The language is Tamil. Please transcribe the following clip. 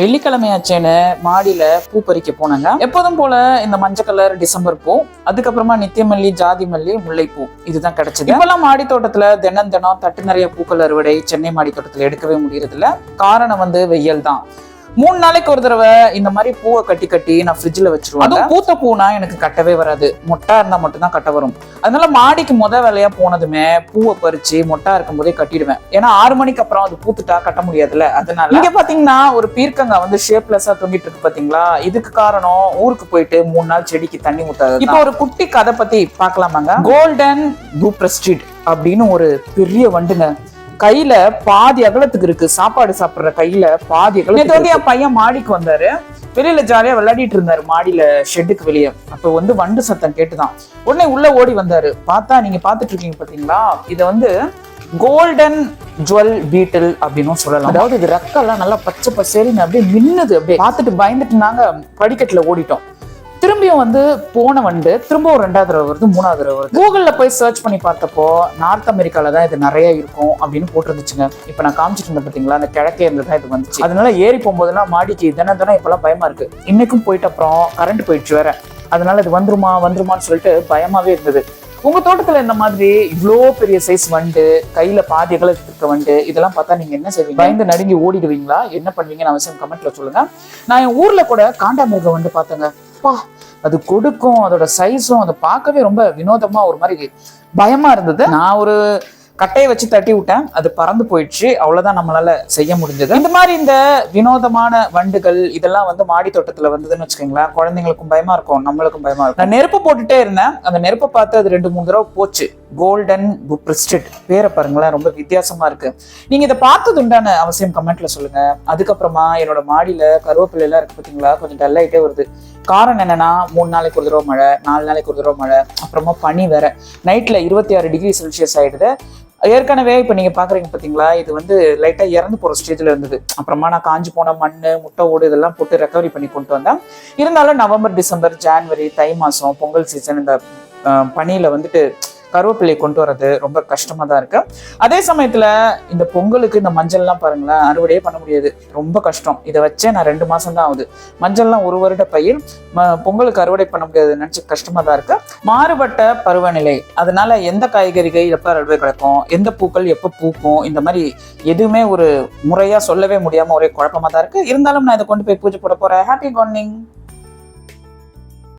வெள்ளிக்கிழமையாச்சேன்னு மாடியில பூ பறிக்க போனாங்க. எப்போதும் போல இந்த மஞ்சள் கலர் டிசம்பர் பூ அதுக்கப்புறமா நித்தியமல்லி ஜாதி மல்லி முல்லைப்பூ இதுதான் கிடைச்சது. இப்பெல்லாம் மாடி தோட்டத்துல தினம் தினம் தட்டு நிறைய பூக்கள் அறுவடை சென்னை மாடி தோட்டத்துல எடுக்கவே முடியறது காரணம் வந்து வெயில் தான் மூணு நாளைக்கு ஒரு தடவை இந்த மாதிரி பூவை கட்டி கட்டி நான் ஃப்ரிட்ஜில் வச்சிருவேன் அதுவும் பூத்த பூனா எனக்கு கட்டவே வராது. மொட்டா இருந்தா மட்டும்தான் கட்ட வரும். அதனால மாடிக்கு முத வேலையா போனதுமே பூவை பறிச்சு மொட்டா இருக்கும் போதே கட்டிடுவேன். ஏன்னா ஆறு மணிக்கு அப்புறம் அது பூத்துட்டா கட்ட முடியாதுல்ல. அதனால இங்க பாத்தீங்கன்னா ஒரு பீர்க்கங்கா வந்து ஷேப்லெஸ்ஸா தொங்கிட்டு இருக்கு பாத்தீங்களா? இதுக்கு காரணம் ஊருக்கு போயிட்டு மூணு நாள் செடிக்கு தண்ணி ஊத்தாது இப்போ ஒரு குட்டி கதை பத்தி பார்க்கலாமாங்க? கோல்டன் பூப்ரஸ்டிட் அப்படின்னு ஒரு பெரிய வண்டுங்க கையில பாதி அகலத்துக்கு இருக்கு. சாப்பாடு சாப்பிடுற கையில பாதி அகலத்துக்கு வந்து என் பையன் மாடிக்கு வந்தாரு. வெளியில ஜாலியா விளையாடிட்டு இருந்தாரு மாடியில ஷெட்டுக்கு வெளியே. அப்ப வந்து வண்டு சத்தம் கேட்டுதான். உடனே உள்ள ஓடி வந்தாரு. பார்த்தா நீங்க பாத்துட்டு இருக்கீங்க பாத்தீங்களா? இத வந்து கோல்டன் ஜுவல் பீட்டில் அப்படின்னு சொல்லலாம். அதாவது இது ரெக்கெல்லாம் நல்லா பச்சை பசேரின்னு அப்படியே மின்னுது அப்படியே. பார்த்துட்டு பயந்துட்டு நாங்க படிக்கட்டுல ஓடிட்டோம். திரும்பியும் வந்து போன வண்டு திரும்பவும் ரெண்டாவது தடவை வருது மூணாவது தடவை வருது. கூகுளில் போய் சர்ச் பண்ணி பார்த்தப்போ நார்த் அமெரிக்காவில் தான் இது நிறைய இருக்கும் அப்படின்னு போட்டிருந்துச்சுங்க. இப்போ நான் காமிச்சிட்டு இருந்தேன் பார்த்தீங்களா அந்த கிழக்கே இருந்து தான் இது வந்துச்சு. அதனால ஏறி போகும்போதெல்லாம் மாடிக்கு தினம் தினம் இப்போலாம் பயமா இருக்கு. இன்னைக்கும் போயிட்டு அப்புறம் கரண்ட் போயிடுச்சு வேற. அதனால இது வந்துருமா வந்துருமான்னு சொல்லிட்டு பயமாவே இருந்தது. உங்க தோட்டத்துல இந்த மாதிரி இவ்வளோ பெரிய சைஸ் வண்டு கையில பாதி அகலத்துக்கு இருக்க வண்டு இதெல்லாம் பார்த்தா நீங்க என்ன செய்வீங்க? பயந்து நடுங்கி ஓடிடுவீங்களா? என்ன பண்ணுவீங்கன்னு அவசியம் கமெண்ட்ல சொல்லுங்க. நான் என் ஊர்ல கூட காண்டாமிருக வந்து பார்த்தேங்க. அப்பா அது கொடுக்கும் அதோட சைஸும் அதை பார்க்கவே ரொம்ப வினோதமா ஒரு மாதிரி பயமா இருந்தது. நான் ஒரு கட்டையை வச்சு தட்டி விட்டேன். அது பறந்து போயிடுச்சு. அவ்வளோதான் நம்மளால செய்ய முடிஞ்சது. இந்த மாதிரி இந்த வினோதமான வண்டுகள் இதெல்லாம் வந்து மாடி தோட்டத்துல வந்ததுன்னு வச்சுக்கோங்களேன். குழந்தைங்களுக்கும் பயமா இருக்கும் நம்மளுக்கும் பயமா இருக்கும். நான் நெருப்பு போட்டுட்டே இருந்தேன். அந்த நெருப்பை பார்த்து அது ரெண்டு மூணு தடவை போச்சு. கோல்டன் புப்ரிஸ்டட் பேரை பாருங்களேன் ரொம்ப வித்தியாசமா இருக்கு. நீங்க இதை பார்த்தது உண்டான அவசியம் கமெண்ட்ல சொல்லுங்க. அதுக்கப்புறமா என்னோட மாடியில கருவேப்பிலை எல்லாம் இருக்கு பார்த்தீங்களா கொஞ்சம் டல் ஆகிட்டே வருது. காரணம் என்னன்னா மூணு நாளைக்கு ஒரு தடவை மழை நாலு நாளைக்கு ஒரு தடவை மழை அப்புறமா பனி வேற. நைட்ல இருபத்தி ஆறு டிகிரி செல்சியஸ் ஆயிடுது. ஏற்கனவே இப்போ நீங்கள் பார்க்குறீங்க பார்த்தீங்களா இது வந்து லைட்டாக இறந்து போகிற ஸ்டேஜில் இருந்தது. அப்புறமா நான் காஞ்சி போன மண் முட்டை ஓடு இதெல்லாம் போட்டு ரெக்கவரி பண்ணி கொண்டு வந்தேன். இருந்தாலும் நவம்பர் டிசம்பர் ஜான்வரி தை மாதம் பொங்கல் சீசன் இந்த பனியில் வந்துட்டு கருவேப்பிலை கொண்டு வர்றது ரொம்ப கஷ்டமா தான் இருக்கு. அதே சமயத்துல இந்த பொங்கலுக்கு இந்த மஞ்சள்லாம் பாருங்களேன் அறுவடையே பண்ண முடியாது. ரொம்ப கஷ்டம். இதை வச்சே நான் ரெண்டு மாசம் தான் ஆகுது. மஞ்சள்லாம் ஒரு வருட பயிர் பொங்கலுக்கு அறுவடை பண்ண முடியாது நினைச்சு கஷ்டமா தான் இருக்கு. மாறுபட்ட பருவநிலை அதனால எந்த காய்கறிகள் எப்ப அறுவடை கிடைக்கும் எந்த பூக்கள் எப்ப பூக்கும் இந்த மாதிரி எதுவுமே ஒரு முறையா சொல்லவே முடியாம ஒரே குழப்பமா தான் இருக்கு. இருந்தாலும் நான் இதை கொண்டு போய் பூஜை போட போறேன். Happy Corning